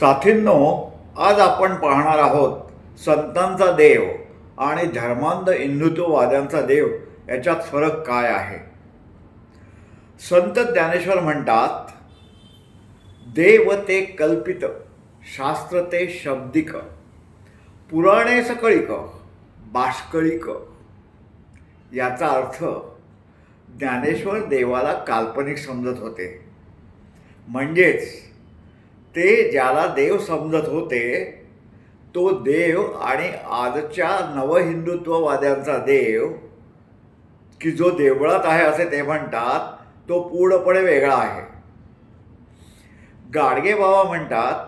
साथींनो आज आपण पाहणार आहोत संतांचा देव आणि धर्मांध हिंदुत्ववाद्यांचा देव याच्यात फरक काय आहे? संत ज्ञानेश्वर म्हणतात देव ते कल्पित शास्त्र ते शब्दिक पुराणे सकळिक बाष्कळिक. याचा अर्थ ज्ञानेश्वर देवाला काल्पनिक समजत होते. म्हणजेच ते ज्याला देव समजत होते तो देव आणि आजच्या नवहिंदुत्ववाद्यांचा देव की जो देवळात आहे असे ते म्हणतात तो पूर्णपणे वेगळा आहे. गाडगे बाबा म्हणतात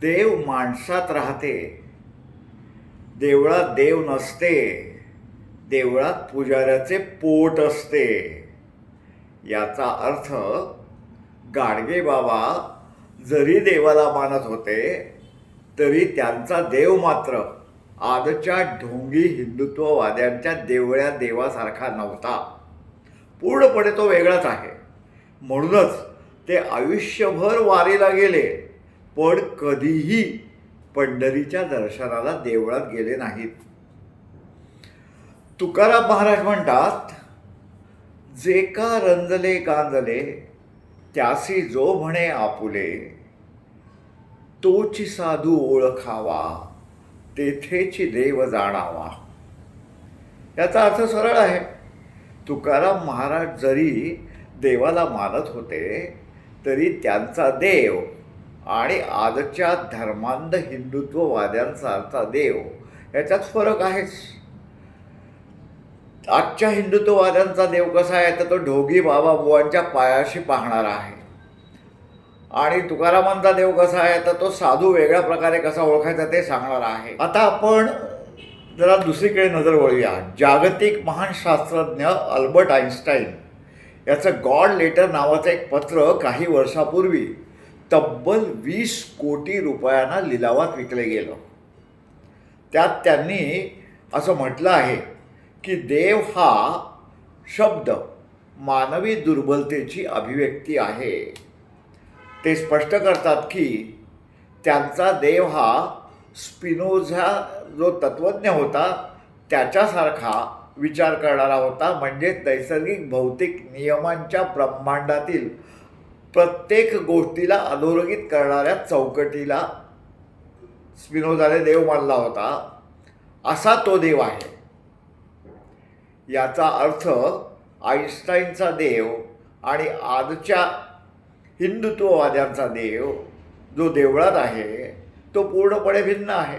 देव माणसात राहते देवळात देव नसते देवळात पुजाऱ्याचे पोट असते. याचा अर्थ गाडगे बाबा जरी देवाला मानत होते तरी त्यांचा देव मात्र आजच्या ढोंगी हिंदुत्ववाद्यांच्या देवळ्या देवासारखा नव्हता. पूर्णपणे तो वेगळाच आहे. म्हणूनच ते आयुष्यभर वारीला गेले पण कधीही पंढरीच्या दर्शनाला देवळात गेले नाहीत. तुकाराम महाराज म्हणतात जे का रंजले गांजले त्यासी जो म्हणे आपुले तोची साधू ओळखावा तेथेची देव जाणावा. याचा अर्थ सरळ आहे. तुकाराम महाराज जरी देवाला मानत होते तरी त्यांचा देव आणि आजच्या धर्मांध हिंदुत्ववाद्यांसारखा देव याच्यात फरक आहेच. आजच्या हिंदुत्ववाद्यांचा देव कसा आहे तर तो ढोगी बाबा बुवांच्या पायाशी पाहणारा आहे. आणि तुकारामांचा देव कसा आहे तर तो साधू वेगळ्या प्रकारे कसा ओळखायचा ते सांगणारा आहे. आता आपण जरा दुसरीकडे नजर वळूया. जागतिक महान शास्त्रज्ञ अल्बर्ट आईन्स्टाईन याचं गॉड लेटर नावाचं एक पत्र काही वर्षापूर्वी तब्बल वीस कोटी रुपयांना लिलावात विकले गेलं. त्यात त्यांनी असं म्हटलं आहे की देव हा शब्द मानवी दुर्बलतेची अभिव्यक्ती आहे. ते स्पष्ट करतात की त्यांचा देव हा स्पिनोझा जो तत्त्वज्ञ होता त्याच्यासारखा विचार करणारा होता. म्हणजे नैसर्गिक भौतिक नियमांच्या ब्रह्मांडातील प्रत्येक गोष्टीला अधोरेखित करणाऱ्या चौकटीला स्पिनोझाने देव मानला होता. असा तो देव आहे. याचा अर्थ आईन्स्टाईनचा देव आणि आजच्या हिंदुत्ववाद्यांचा देव जो देवळात आहे तो पूर्णपणे भिन्न आहे.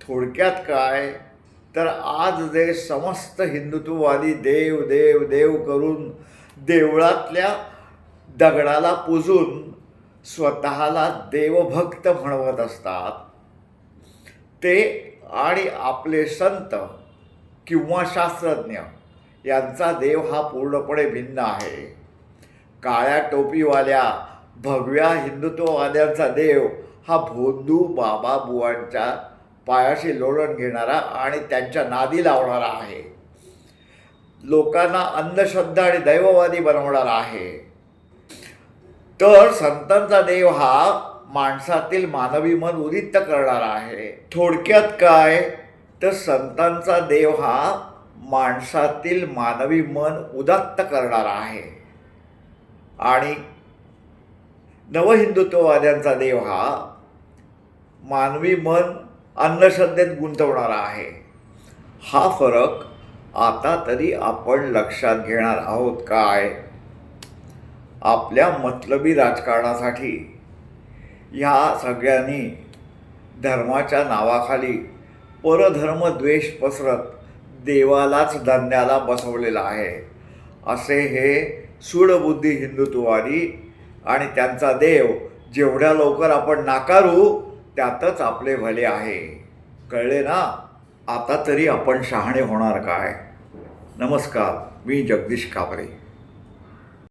थोडक्यात काय? तर आज जे समस्त हिंदुत्ववादी देव देव देव करून देवळातल्या दगडाला पुजून स्वतःला देवभक्त म्हणवत असतात ते आणि आपले संत किंवा शास्त्रज्ञ यांचा देव हा पूर्णपणे भिन्न आहे. काळ्या टोपीवाल्या भगव्या हिंदुत्ववाद्यांचा देव हा भोंदू बाबा बुवांच्या पायाशी लोळण घेणारा आणि त्यांच्या नादी लावणारा आहे. लोकांना अंधश्रद्धा आणि दैववादी बनवणारा आहे. तर संतांचा देव हा माणसातील मानवी मन उदित्त करणारा आहे. थोडक्यात काय? तर संतांचा देव हा माणसातील मानवी मन उदात्त करणारा आहे. आणि नवहिंदुत्ववाद्यांचा देव हा मानवी मन अंधश्रद्धेत गुंतवणारा आहे. हा फरक आता तरी आपण लक्षात घेणार आहोत काय? आपल्या मतलबी राजकारणासाठी ह्या सगळ्यांनी धर्माच्या नावाखाली परधर्मद्वेष पसरत देवालाच धंद्याला बसवलेला आहे. असे हे सूडबुद्धी हिंदुत्ववादी आणि त्यांचा देव जेवढ्या लवकर आपण नाकारू त्यातच आपले भले आहे. कळले ना? आता तरी आपण शहाणे होणार काय? नमस्कार मी जगदीश काबरे